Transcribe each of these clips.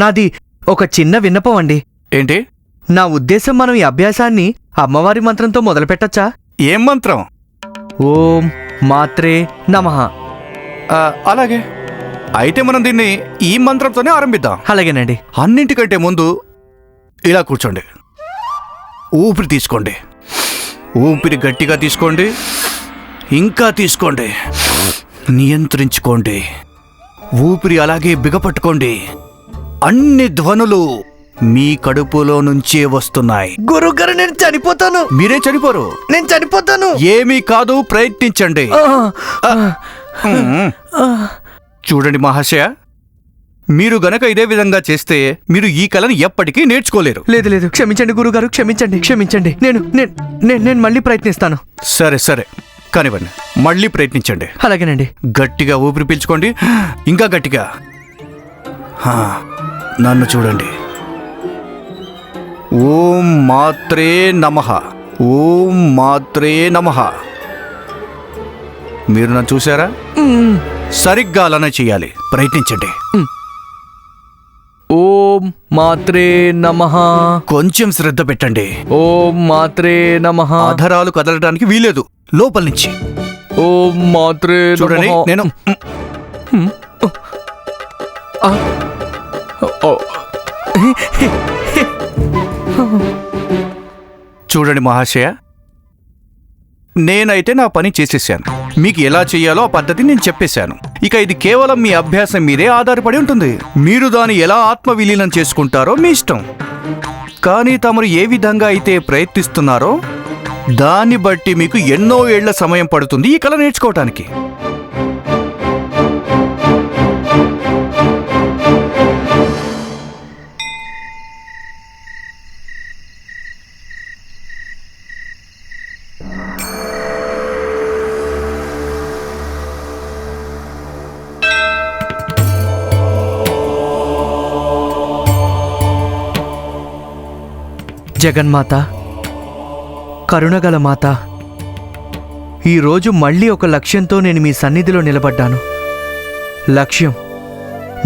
నాది ఒక చిన్న విన్నపం అండి. ఏంటి? నా ఉద్దేశం మనం ఈ అభ్యాసాన్ని అమ్మవారి మంత్రంతో మొదలుపెట్టచ్చా? ఏం మంత్రం? ఓం మాత్రే నమః. అలాగే. అయితే మనం దీన్ని ఈ మంత్రంతోనే ఆరంభిద్దాం. అలాగేనండి. అన్నింటికంటే ముందు ఇలా కూర్చోండి. ఊపిరి తీసుకోండి. ఊపిరి గట్టిగా తీసుకోండి. ఇంకా తీసుకోండి. నియంత్రించుకోండి. ఊపిరి అలాగే బిగపట్టుకోండి. అన్ని ధ్వనులు మీ కడుపులో నుంచే వస్తున్నాయి. గురుగారు నేను చనిపోతాను. మీరే చనిపోరు. నేను చనిపోతాను. ఏమీ కాదు ప్రయత్నించండి. చూడండి మహాశయ మీరు గనక ఇదే విధంగా చేస్తే మీరు ఈ కళను ఎప్పటికీ నేర్చుకోలేరు. లేదు లేదు. క్షమించండి గురుగారు క్షమించండి క్షమించండి. నేను నేను నేను నేను మళ్ళీ ప్రయత్నిస్తాను. సరే సరే. కానివ్వండి మళ్ళీ ప్రయత్నించండి. అలాగేనండి. గట్టిగా ఊపిరి పీల్చుకోండి. ఇంకా గట్టిగా. హా, నన్ను చూడండి. ఓం మాత్రే నమః. ఓం మాత్రే నమః. మీరు నన్ను చూసారా. సరిగ్గా అలానే చేయాలి. ప్రయత్నించండి. ఓం మాత్రే నమః. కొంచెం శ్రద్ధ పెట్టండి. ఓం మాత్రే నమః. ఆధారాలు కదలడానికి వీలేదు లోపల నుంచి. ఓం మాత్రే చూడండి. నేను. చూడండి మహాశయ నేనైతే నా పని చేసేసాను. మీకు ఎలా చేయాలో ఆ పద్ధతి నేను చెప్పేశాను. ఇక ఇది కేవలం మీ అభ్యాసం మీదే ఆధారపడి ఉంటుంది. మీరు దాన్ని ఎలా ఆత్మవిలీనం చేసుకుంటారో మీ ఇష్టం. కానీ తమరు ఏ విధంగా అయితే ప్రయత్నిస్తున్నారో దాన్ని బట్టి మీకు ఎన్నో ఏళ్ళ సమయం పడుతుంది ఈ కళ నేర్చుకోవటానికి. జగన్మాత కరుణగల మాత ఈరోజు మళ్ళీ ఒక లక్ష్యంతో నేను మీ సన్నిధిలో నిలబడ్డాను. లక్ష్యం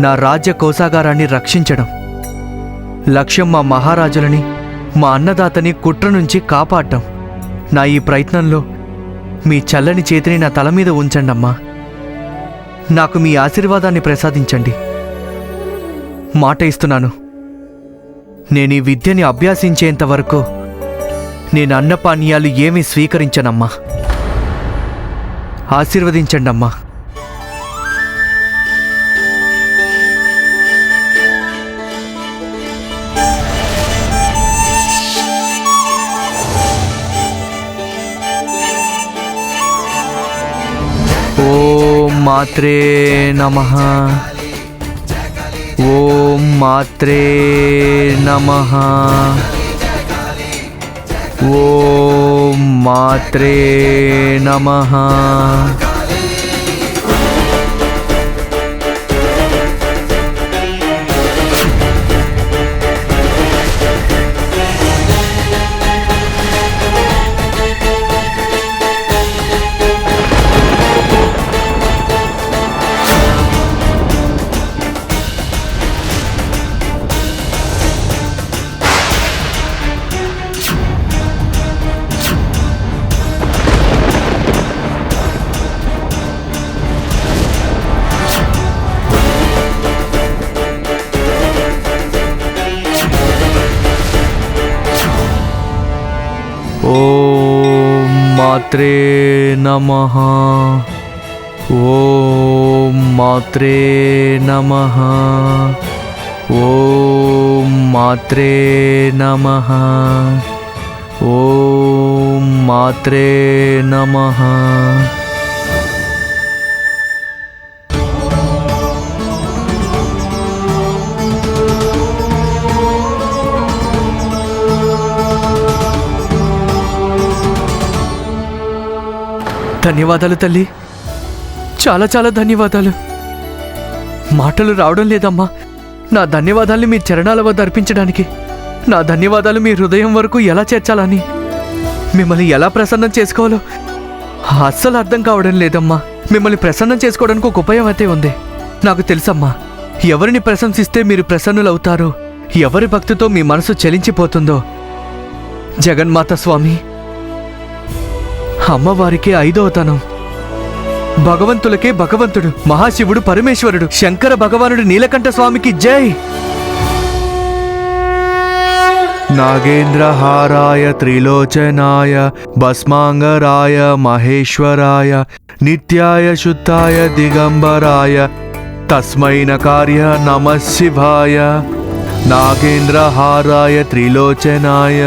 నా రాజ్య కోసాగారాన్ని రక్షించడం. లక్ష్యం మా మహారాజులని మా అన్నదాతని కుట్ర నుంచి కాపాడటం నా ఈ ప్రయత్నంలో మీ చల్లని చేతిని నా తల మీద ఉంచండమ్మా నాకు మీ ఆశీర్వాదాన్ని ప్రసాదించండి. మాట ఇస్తున్నాను. నేను ఈ విద్యని అభ్యాసించేంత వరకు నేను అన్నపానీయాలు ఏమీ స్వీకరించనమ్మా. ఆశీర్వదించండమ్మా. ఓం మాత్రే నమః. ఓం మాత్రే నమః ఓం మాత్రే నమః मात्रे नमः। ॐ मात्रे नमः। ॐ मात्रे नमः। ॐ मात्रे नमः। ధన్యవాదాలు తల్లి. చాలా చాలా ధన్యవాదాలు. మాటలు రావడం లేదమ్మా. నా ధన్యవాదాల్ని మీ చరణాల వద్ద అర్పించడానికి. నా ధన్యవాదాలు మీ హృదయం వరకు ఎలా చేర్చాలని. మిమ్మల్ని ఎలా ప్రసన్నం చేసుకోవాలో అస్సలు అర్థం కావడం లేదమ్మా. మిమ్మల్ని ప్రసన్నం చేసుకోవడానికి ఒక ఉపాయం అయితే ఉంది. నాకు తెలుసమ్మా ఎవరిని ప్రశంసిస్తే మీరు ప్రసన్నులవుతారో ఎవరి భక్తితో మీ మనసు చలించిపోతుందో. జగన్మాత స్వామి అమ్మవారికి ఐదవతనం భగవంతులకే భగవంతుడు మహాశివుడు పరమేశ్వరుడు శంకర భగవానుడు నీలకంఠ స్వామికి జై! నాగేంద్రహారాయ త్రిలోచనాయ భస్మాంగరాయ మహేశ్వరాయ నిత్యాయ శుద్ధాయ దిగంబరాయ తస్మైన కార్య నమ శివాయ. నాగేంద్రహారాయ త్రిలోచనాయ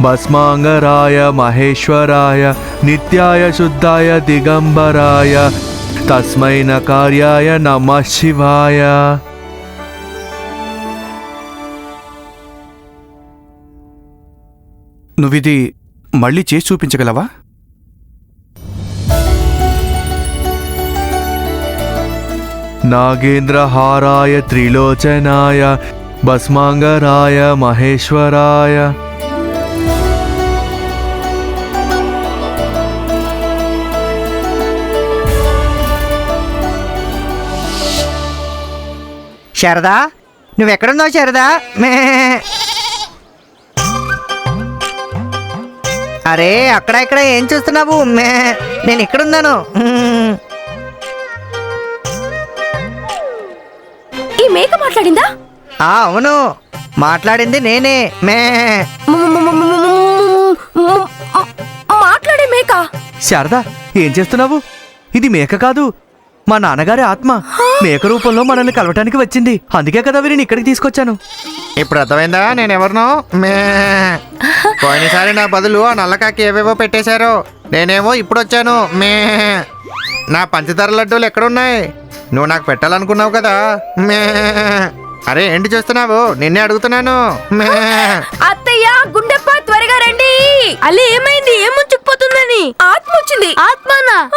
భస్మాంగరాయ మహేశ్వరాయ నిత్యాయ శుద్ధాయ దిగంబరాయ తస్మై నకార్యాయ నమ శివాయ. నువ్విది మళ్ళీ చేసి చూపించగలవా? నాగేంద్రహారాయ త్రిలోచనాయ భస్మాంగరాయ మహేశ్వరాయ. శారదా నువ్వెక్కడున్నావు శారదా? మే. అరే అక్కడ ఇక్కడ ఏం చూస్తున్నావు? మే. నేను ఇక్కడున్నాను. ఈ మేక మాట్లాడిందా? ఆ అవును. మాట్లాడింది నేనే. మ్- మాట్లాడే మేక. శారదా ఏం చేస్తున్నావు? ఇది మేక కాదు. మా నాన్నగారి ఆత్మ. మేక రూపంలో మనల్ని కలవటానికి వచ్చింది. అందుకే కదా వీరిని ఇక్కడికి తీసుకొచ్చాను. ఇప్పుడు అర్థమైందా? నేను ఎవరినో మే. పోయినసారి నా బదులు ఆ నల్లకాకి ఏవేవో పెట్టేశారు. నేనేమో ఇప్పుడు వచ్చాను. మే. నా పంచదార లడ్డూలు ఎక్కడున్నాయి? నువ్వు నాకు పెట్టాలనుకున్నావు కదా? మే. అరే ఏంటి చూస్తున్నావు? నిన్నే అడుగుతున్నాను. మే అత్తయ్య గుండెప్ప త్వరగా రండి. అల్లి ఏమైంది? ఏం ముంచుకుపోతుందని? ఆత్మ వచ్చింది. ఆత్మనా?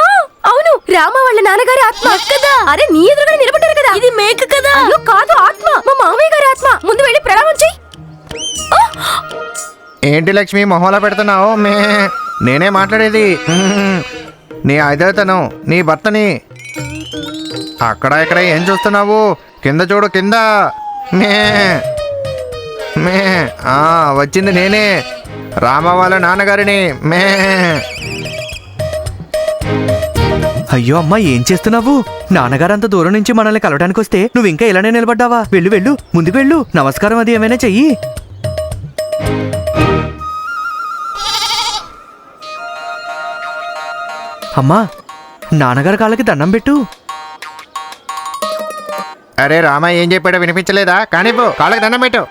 అవును. రామ వాళ్ళ నాన్నగారి ఆత్మ. కదా అరే నీ ఎదురుగా నిలబడ్డారు కదా. ఇది మేక కదా. అయ్యో కాదు ఆత్మ. మా మామయ్య గారి ఆత్మ. ముందు వెళ్ళి ప్రణామం చెయ్యి. ఏంటి లక్ష్మి మొహంలో పెడుతున్నావు? మే నేనే మాట్లాడేది. నీ ఐదవతను నీ భర్తని. అక్కడ ఇక్కడ ఏం చూస్తున్నావు? కింద చూడు కింద. మే. మే. ఆ వచ్చింది నేనే. రామ వాళ్ళ నాన్నగారిని. మే. అయ్యో అమ్మా ఏం చేస్తున్నావు? నాన్నగారు అంత దూరం నుంచి మనల్ని కలవటానికి వస్తే నువ్వు ఇంకా ఇలానే నిలబడ్డావా? వెళ్ళు వెళ్ళు ముందుకు వెళ్ళు. నమస్కారం అది ఏమైనా చెయ్యి. అమ్మా నాన్నగారి కాళ్ళకి దండం పెట్టు. అరే రామ ఏం చెప్పాడో వినిపించలేదా? కానిపో కాళ్ళకి దండం పెట్టు.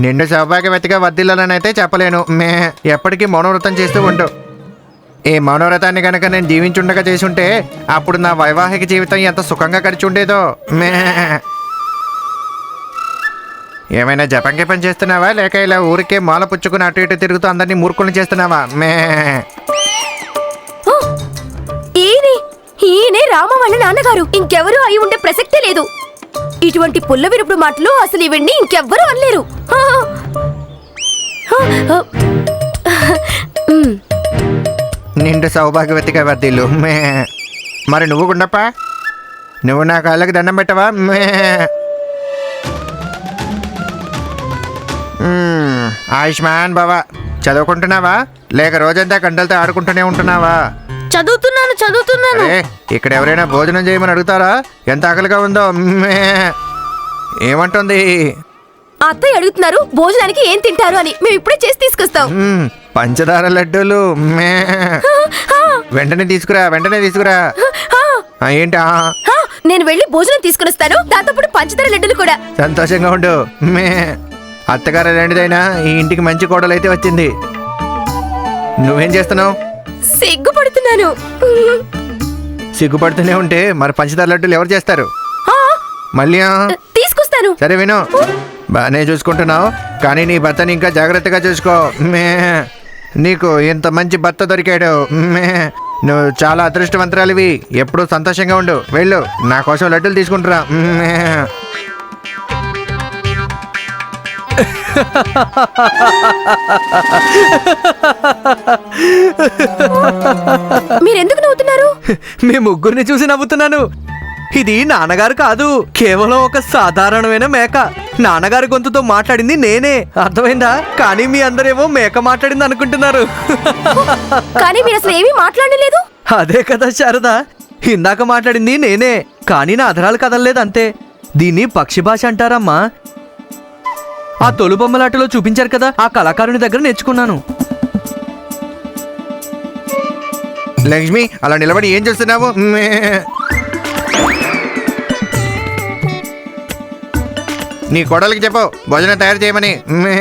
నిండు సౌభాగ్యవతిగా వర్దిల్లాలనైతే చెప్పలేను. మే ఎప్పటికీ మౌనవ్రతం చేస్తూ ఉండు. ఈ మౌనవ్రతాన్ని కనుక నేను జీవించుండగా చేసుంటే అప్పుడు నా వైవాహిక జీవితం ఎంత సుఖంగా గడిచి ఉండేదో. మే. ఏమైనా జపంకి పని చేస్తున్నావా? లేక ఇలా ఊరికే మాల పుచ్చుకుని అటు ఇటు తిరుగుతూ అందరినీ మూర్ఖులు చేస్తున్నావా? మే. ఈయనే రామ వాళ్ళ నాన్నగారు. ఇంకెవరూ అయి ఉండే ప్రసక్తే లేదు. ఇటువంటి పుల్ల విరుపుడు మాటలు అసలు ఇవన్నీ ఇంకెవ్వరూ అనలేరు. నిండు సౌభాగ్యవతిగా వర్దిల్లు. మే. మరి నువ్వు గుండప్ప? నువ్వు నా కాళ్ళకి దండం పెట్టవా? మే. ఆయుష్మాన్ బావా చదువుకుంటున్నావా? లేక రోజంతా గంటలతో ఆడుకుంటూనే ఉంటున్నావా? చదువుతున్నాను చదువుతున్నాను. అరే ఇక్కడ ఎవరైనా భోజనం చేయమని అడుగుతారా? ఎంత ఆకలిగా ఉందో? ఏమంటుంది? అత్తయ్య అడుగుతున్నారు భోజనానికి ఏం తింటారు అని. మేము ఇప్పుడే చేసి తీసుకొస్తాం. మ్మ్. పంచదార లడ్డూలు ఆ, వెంటనే తీసుకురా వెంటనే తీసుకురా. ఆ, ఆ, ఏంటా? ఆ, నేను వెళ్ళి భోజనం తీసుకుని వస్తాను దాంతో పాటు పంచదార లడ్డులు కూడా. సంతోషంగా ఉండు మే అత్తగారు రెండిదైనా ఈ ఇంటికి మంచి కోడలు అయితే వచ్చింది. నువ్వేం చేస్తున్నావు? సిగ్గుపడుతున్నాను. సిగ్గుపడుతూనే ఉంటే మరి పంచదార లడ్డూలు ఎవరు చేస్తారు? మళ్ళీ? తీసుకొస్తాను. సరే విను. బాగానే చూసుకుంటున్నావు. కానీ నీ భర్తని ఇంకా జాగ్రత్తగా చూసుకో. మే నీకు ఇంత మంచి భర్త దొరికాడు. మే నువ్వు చాలా అదృష్టవంతురాలివి. ఎప్పుడూ సంతోషంగా ఉండు. వెళ్ళు. నా కోసం లడ్డూలు తీసుకుంటురా. మీరెందుకు నవ్వుతున్నారు? మీ ముగ్గురిని చూసి నవ్వుతున్నాను. ఇది నాన్నగారు కాదు కేవలం ఒక సాధారణమైన మేక. నాన్నగారి గొంతుతో మాట్లాడింది నేనే. అర్థమైందా? కానీ మీ అందరేమో మేక మాట్లాడింది అనుకుంటున్నారు. కానీ మీరు అసలు ఏమీ మాట్లాడలేదు? అదే కదా శారద. ఇందాక మాట్లాడింది నేనే. కానీ నా అధరాలు కదలలేదు అంతే. దీన్ని పక్షి భాష అంటారమ్మా. ఆ తొలు బొమ్మలాటలో చూపించారు కదా ఆ కళాకారుని దగ్గర నేర్చుకున్నాను. లక్ష్మి అలా నిలబడి ఏం చేస్తున్నావు? మే. నీ కొడలికి చెప్పు భోజనం తయారు చేయమని. మే.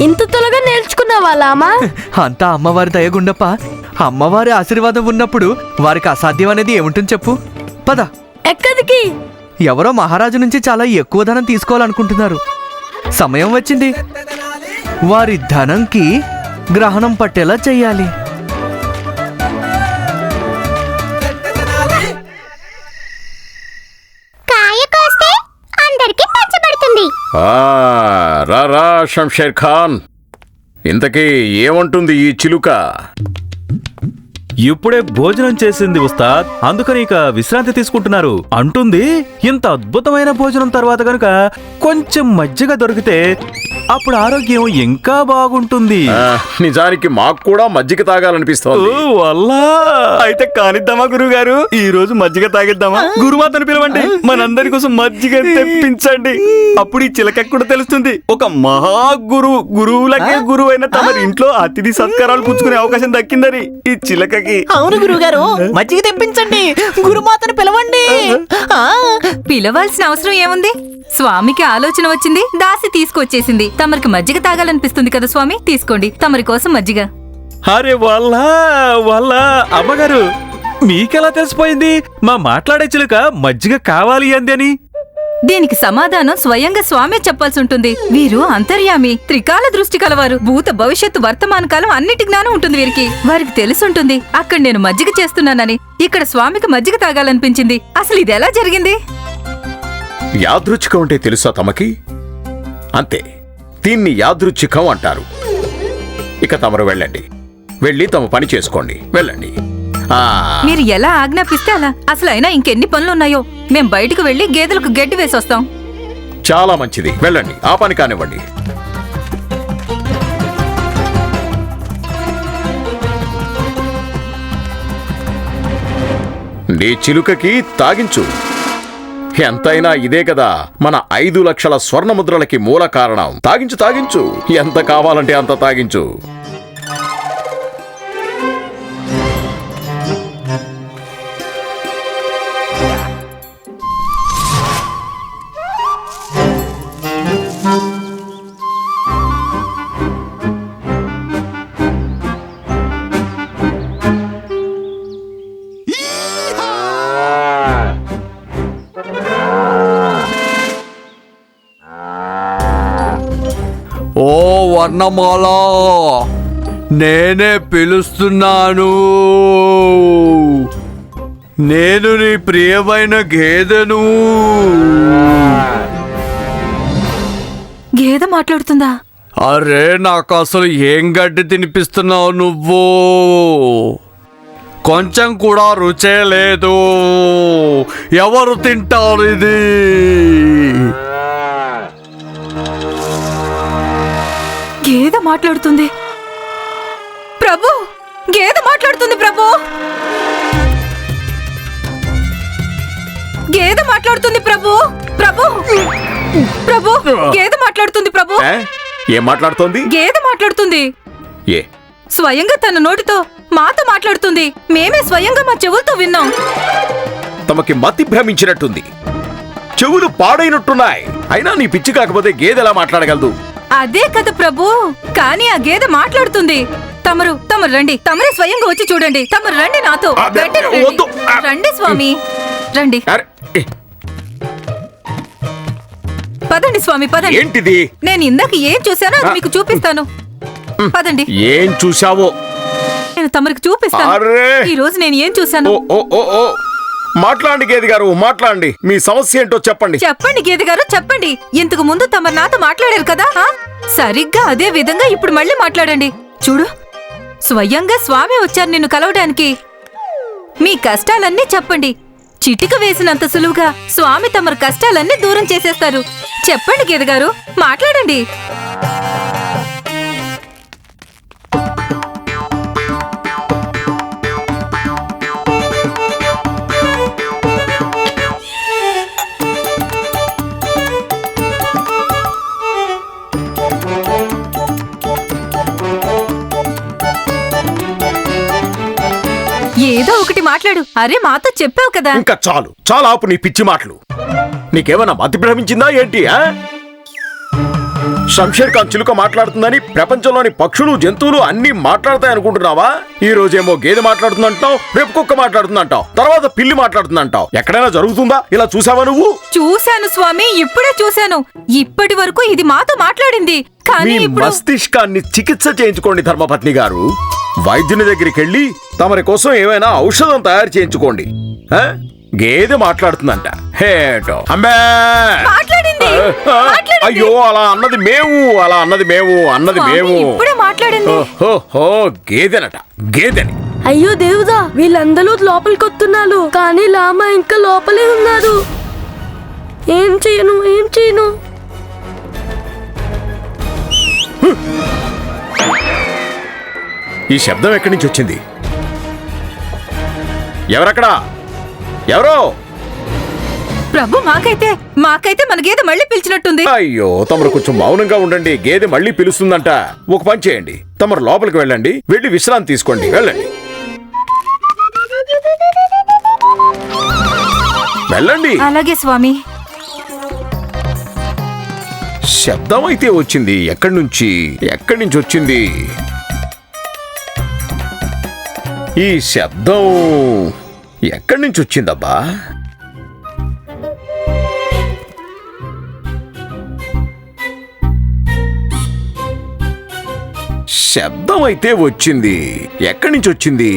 ఇంత త్వరగా నేర్చుకున్నావా లామా? అంతా అమ్మవారి దయగుండప్ప అమ్మవారి ఆశీర్వాదం ఉన్నప్పుడు వారికి అసాధ్యం అనేది ఏముంటుంది చెప్పు? పద. ఎక్కడికి? ఎవరో మహారాజు నుంచి చాలా ఎక్కువ ధనం తీసుకోవాలనుకుంటున్నారు. సమయం వచ్చింది. వారి ధనంకి గ్రహణం పట్టేలా చెయ్యాలి. కాయ కోస్తే అందరికి పంచబడుతుంది. ఆ, రా రా షంషేర్ ఖాన్ ఇంతకీ ఏమంటుంది ఈ చిలుక? ఇప్పుడే భోజనం చేసింది ఉస్తాద్. అందుకని ఇక విశ్రాంతి తీసుకుంటున్నారు. అంటుంది ఇంత అద్భుతమైన భోజనం తర్వాత గనుక కొంచెం మజ్జిగ దొరికితే అప్పుడు ఆరోగ్యం ఇంకా బాగుంటుంది. నిజానికి మాకు కూడా మజ్జిగ తాగాలనిపిస్తోంది. వల్లా అయితే కానిద్దామా గురువు గారు ఈ రోజు మజ్జిగ తాగిద్దామా? గురుమాతను పిలవండి. మనందరి కోసం మజ్జిగ తెప్పించండి. అప్పుడు ఈ చిలక కూడా తెలుస్తుంది. ఒక మహా గురువు గురువులకే గురువు అయిన తమరి ఇంట్లో అతిథి సత్కారాలు పుచ్చుకునే అవకాశం దక్కిందని ఈ చిలకకి. అవును గురుగారు మజ్జిగ తెప్పించండి. గురుమాతను పిలవండి. ఆ, పిలవాల్సిన అవసరం ఏముంది? స్వామికి ఆలోచన వచ్చింది దాసి తీసుకొచ్చేసింది. తమరికి మజ్జిగ తాగాలనిపిస్తుంది కదా స్వామి? తీసుకోండి. తమరి కోసం మజ్జిగ. అరే వాళ్ళ వాళ్ళ అమ్మగారు మీకెలా తెలిసిపోయింది? మా మాట్లాడే చిలుక మజ్జిగ కావాలి అంది అని. దీనికి సమాధానం స్వయంగా స్వామి చెప్పాల్సి ఉంటుంది. వీరు అంతర్యామి త్రికాల దృష్టి కలవారు. భూత భవిష్యత్తు వర్తమాన కాలం అన్నిటి జ్ఞానం ఉంటుంది వీరికి. వారికి తెలుసుంటుంది అక్కడ నేను మజ్జిగ చేస్తున్నానని. ఇక్కడ స్వామికి మజ్జిగ తాగాలనిపించింది. అసలు ఇది ఎలా జరిగింది? యాదృచ్ఛికం అంటే తెలుసా తమకి? అంతే. దీన్ని యాదృచ్ఛికం అంటారు. ఇక తమరు వెళ్ళండి. వెళ్ళి తమ పని చేసుకోండి. వెళ్ళండి. ఆ. మీరు ఎలా ఆజ్ఞాపిస్తే అలా. అసలు అయినా ఇంకెన్ని పనులున్నాయో. మేం బయటకు వెళ్ళి గేదెలకు గడ్డి వేసొస్తాం. చాలా మంచిది. వెళ్ళండి. ఆ పని కానివ్వండి. నీ చిలుకకి తాగించు. ఎంతైనా ఇదే కదా. మన ఐదు లక్షల స్వర్ణ ముద్రలకి మూల కారణం. తాగించు తాగించు. ఎంత కావాలంటే అంత తాగించు. వర్ణమాల నేనే పిలుస్తున్నాను. నేను నీ ప్రియమైన గేదెను. గేదె మాట్లాడుతుందా? అరే నాకు అసలు ఏం గడ్డి తినిపిస్తున్నావు నువ్వు? కొంచెం కూడా రుచే లేదు. ఎవరు తింటారు ఇది? మాట్లాడుతుంది. ప్రభు గేదె మాట్లాడుతుంది ప్రభు. గేదె మాట్లాడుతుంది ప్రభు. ప్రభు ప్రభు గేదె మాట్లాడుతుంది ప్రభు. ఏ? మాట్లాడుతోంది? గేదె మాట్లాడుతుంది. ఏ? స్వయంగా తన నోటితో మాతో మాట్లాడుతుంది. మేమే స్వయంగా మా చెవులతో విన్నాం. తమకి మతి భ్రమించినట్టుంది. చెవులు పాడైనట్టున్నాయి. అయినా నీ పిచ్చి కాకపోతే గేదెలా మాట్లాడగలదు? అదే కదా ప్రభు. కానీ ఆ గేదె మాట్లాడుతుంది. తమరు తమరు రండి. తమరే స్వయంగా వచ్చి చూడండి. తమరు రండి నాతో. వెంటనే రండి. వద్దు. రండి స్వామి. రండి. అరే, ఏ, పదండి స్వామి పదండి. ఏంటిది? నేను ఇందాక ఏం చూశానో అది మీకు చూపిస్తాను. పదండి. ఏం చూశావో? నేను తమరికి చూపిస్తాను. అరే. ఈ రోజు నేను ఏం చూశాను? ఓ ఓ ఓ ఓ. మాట్లాడండి గేది గారు మాట్లాడండి. మీ సమస్య ఏంటో చెప్పండి. చెప్పండి గేది గారు చెప్పండి. ఇంతకు ముందు తమ నాతో మాట్లాడారు కదా ఆ? సరిగ్గా అదే విధంగా ఇప్పుడు మళ్ళీ మాట్లాడండి. చూడు స్వయంగా స్వామి వచ్చారు నిన్ను కలవడానికి. మీ కష్టాలన్నీ చెప్పండి. చిటిక వేసినంత సులువుగా స్వామి తమరు కష్టాలన్నీ దూరం చేసేస్తారు. చెప్పండి గేదె గారు మాట్లాడండి. మాట్లాడు. అరే మాతో చెప్పావు కదా. ఇంకా చాలు. చాలా ఆపు నీ పిచ్చి మాటలు. నీకేమైనా మతి భ్రమించిందా ఏంటి ఆ? శంషేర్ ఖాన్ చిలుక మాట్లాడుతుందని ప్రపంచంలోని పక్షులు జంతువులు అన్ని మాట్లాడతాయి అనుకుంటున్నావా ఈ రోజేమో గేదె మాట్లాడుతుందంటావు రేపు కుక్క మాట్లాడుతుందంటావు తర్వాత పిల్లి మాట్లాడుతుందంటావు. ఎక్కడైనా జరుగుతుందా? ఇలా చూసావా నువ్వు? చూశాను స్వామి ఇప్పుడే చూశాను. ఇప్పటి వరకు ఇది మాతో మాట్లాడింది. కానీ మస్తిష్కాన్ని చికిత్స చేయించుకోండి ధర్మపత్ని గారు. వైద్యుని దగ్గరికి వెళ్ళి తమరి కోసం ఏమైనా ఔషధం తయారు చేయించుకోండి? గేదె మాట్లాడుతుందంట. హేటో అమ్మా. అయ్యో అలా అన్నది మేము అలా అన్నది మేము అన్నది మేము. ఇప్పుడే మాట్లాడింది ఓహో గేదెనట గేదెని. అయ్యో దేవుదా వీళ్ళందరూ లోపలికి వస్తున్నారు కానీ లామ ఇంకా లోపలే ఉన్నారు. ఏం చేయను ఏం చేయను? ఈ శబ్దం ఎక్కడి నుంచి వచ్చింది? ఎవరక్కడా? ఎవరో? ప్రభు మాకైతే మాకైతే మన గేదె మళ్ళీ పిలిచినట్టుంది. అయ్యో తమరు కొంచెం మౌనంగా ఉండండి గేదె మళ్ళీ పిలుస్తుందంట. ఒక పని చేయండి తమరు లోపలికి వెళ్ళండి వెళ్ళి విశ్రాంతి తీసుకోండి వెళ్ళండి. వెళ్ళండి. అలాగే స్వామి. శబ్దం అయితే వచ్చింది ఎక్కడి నుంచి ఎక్కడి నుంచి వచ్చింది? ఈ శబ్దం ఎక్కడి నుంచి వచ్చిందబ్బా? శబ్దం అయితే వచ్చింది. ఎక్కడి నుంచి వచ్చింది?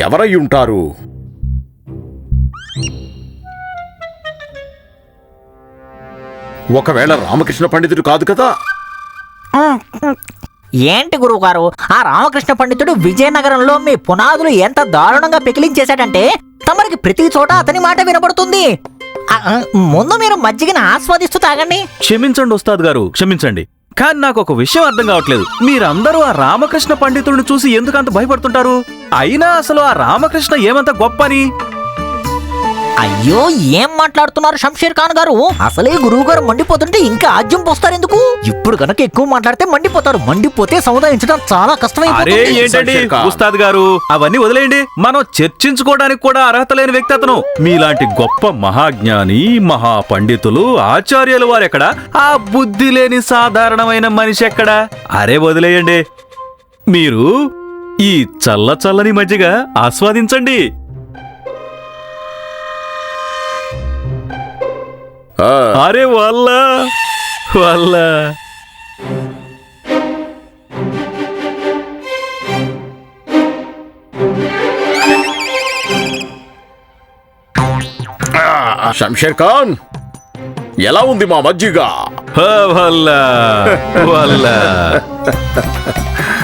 ఎవరై ఉంటారు? ఒకవేళ రామకృష్ణ పండితుడు కాదు కదా? ఏంటి గురువుగారు? ఆ రామకృష్ణ పండితుడు విజయనగరంలో మీ పునాదులు ఎంత దారుణంగా పెకిలించేశాడంటే తమరికి ప్రతి చోట అతని మాట వినబడుతుంది. ఆ, ముందు మీరు మజ్జిగని ఆస్వాదిస్తూ తాగండి. క్షమించండి ఉస్తాద్ గారు క్షమించండి. కానీ నాకు ఒక విషయం అర్థం కావట్లేదు. మీరందరూ ఆ రామకృష్ణ పండితుడిని చూసి ఎందుకు అంత భయపడుతుంటారు? అయినా అసలు ఆ రామకృష్ణ ఏమంత గొప్పని? అయ్యో ఏం మాట్లాడుతున్నారు షంషీర్ ఖాన్ గారు? అసలే గురువు గారు మండిపోతుంటే ఇంకా ఆజ్యం పోస్తారు ఎందుకు? ఇప్పుడు కనుక ఎక్కువ మాట్లాడితే మండిపోతారు. మండిపోతే సముదాయించడం చాలా అరే కష్టమైపోతుంది ఏంటండి? సంశయం కా- ఉస్తాద్ గారు అవన్నీ వదిలేయండి. మనం చర్చించుకోవడానికి కూడా అర్హత లేని వ్యక్తి అతను మీలాంటి గొప్ప మహాజ్ఞాని మహా పండితులు ఆచార్యులు వారెక్కడ? ఆ బుద్ధి లేని సాధారణమైన మనిషి ఎక్కడ? అరే వదిలేయండి. మీరు ఈ చల్ల చల్లని మజ్జిగ ఆస్వాదించండి. అరే వల్ల వల్ల. శంషేర్ ఖాన్ ఎలా ఉంది మా మజ్జిగ? వల్ల వల్ల.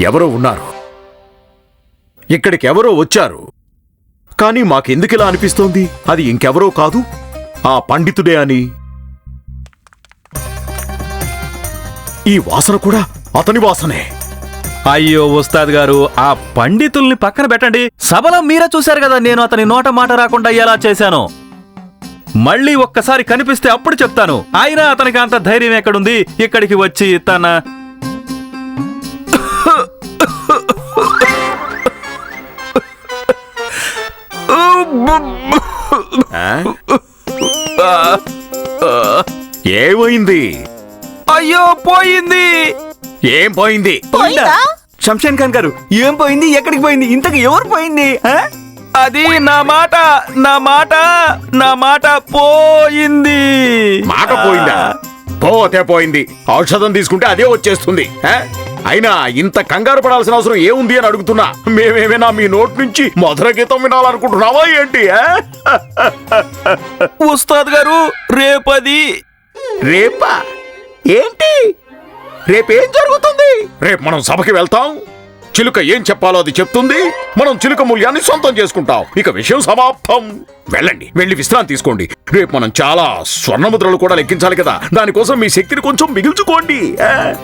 ఎవరో ఉన్నారు. ఇక్కడికి ఎవరో వచ్చారు. కానీ మాకెందుకిలా అనిపిస్తోంది? అది ఇంకెవరో కాదు? ఆ పండితుడే అని. ఈ వాసన కూడా అతని వాసనే. అయ్యో ఉస్తాద్ గారు ఆ పండితుల్ని పక్కన పెట్టండి. సభలో మీరే చూశారు కదా నేను అతని నోట మాట రాకుండా ఎలా చేశాను. మళ్ళీ ఒక్కసారి కనిపిస్తే అప్పుడు చెప్తాను. అయినా అతనికి అంత ధైర్యం ఎక్కడుంది? ఇక్కడికి వచ్చి తన ఏమైంది? అయ్యో పోయింది. ఏం పోయింది? శంషాన్ ఖాన్ గారు ఏం పోయింది? ఎక్కడికి పోయింది? ఇంతకు ఎవరు పోయింది? ఆ? అది నా మాట నా మాట నా మాట పోయింది. మాట పోయిందా? పోతే పోయింది. ఔషధం తీసుకుంటే అదే వచ్చేస్తుంది? అయినా ఇంత కంగారు పడాల్సిన అవసరం ఏముంది అని అడుగుతున్నా. మేమేమైనా మీ నోట్ నుంచి మధుర గీతం వినాలనుకుంటున్నావా ఏంటి? ఉస్తాద్ గారు రేపది. రేపా? ఏంటి? రేపేం జరుగుతుంది? రేపు మనం సభకి వెళ్తాం. చిలుక ఏం చెప్పాలో అది చెప్తుంది? మనం చిలుక మూల్యాన్ని సొంతం చేసుకుంటాం. ఇక విషయం సమాప్తం. వెళ్ళండి వెళ్ళి విశ్రాంతి తీసుకోండి. రేపు మనం చాలా స్వర్ణముద్రలు కూడా లెక్కించాలి కదా. దానికోసం మీ శక్తిని కొంచెం మిగిల్చుకోండి. ఆ?